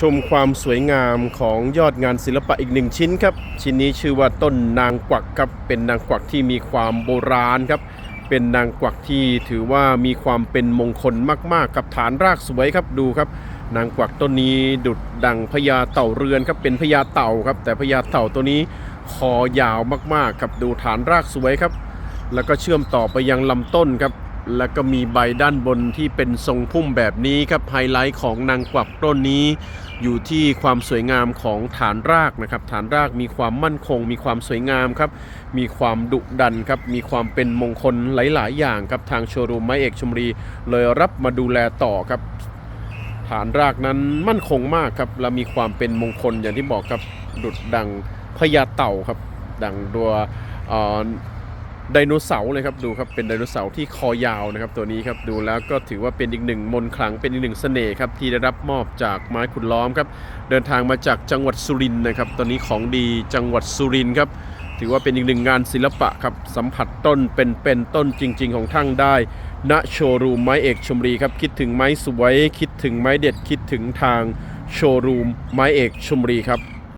ชมความสวยงามของยอดงานศิลปะอีกหนึ่งชิ้นครับ ชิ้นนี้ชื่อว่าต้นนางกวักครับ เป็นนางกวักที่มีความโบราณครับ เป็นนางกวักที่ถือว่ามีความเป็นมงคลมากๆกับฐานรากสวยครับดูครับ นางกวักต้นนี้ดุดดังพญาเต่าเรือนครับเป็นพญาเต่าครับ แต่พญาเต่าตัวนี้คอยาวมากๆครับดูฐานรากสวยครับ แล้วก็เชื่อมต่อไปยังลำต้นครับ แล้วก็มีใบด้านบนที่เป็นทรงพุ่มแบบนี้ครับไฮไลท์ของนางกวักต้นนี้ อยู่ที่ความสวยงามของฐานรากนะครับ ฐานรากมีความมั่นคง มีความสวยงามครับ มีความดุดันครับ มีความเป็นมงคลหลาย ๆ อย่างครับทางโชว์รูมไม้เอกชมรี เลยรับมาดูแลต่อครับ ฐานรากนั้นมั่นคงมากครับและมีความเป็นมงคลอย่างที่บอกครับดุดดังพญาเต่าครับดังตัวอ่อ ไดโนเสาร์เลยครับดูครับเป็นไดโนเสาร์ที่คอยาวนะครับตัวนี้ครับดูแล้วก็ถือว่าเป็นอีกหนึ่งมนต์ขลังเป็นอีกหนึ่งเสน่ห์ครับที่ได้รับมอบจากไม้ขุดล้อมครับเดินทางมาจากจังหวัดสุรินทร์นะครับตอนนี้ของดีจังหวัดสุรินทร์ครับถือว่าเป็นอีกหนึ่งงานศิลปะครับสัมผัสต้นเป็นเป็นต้นจริง ๆ ของทั้งได้ณโชว์รูมไม้เอกชมรีครับคิดถึงไม้สวยคิดถึงไม้เด็ดคิดถึงทางโชว์รูมไม้เอกชมรีครับ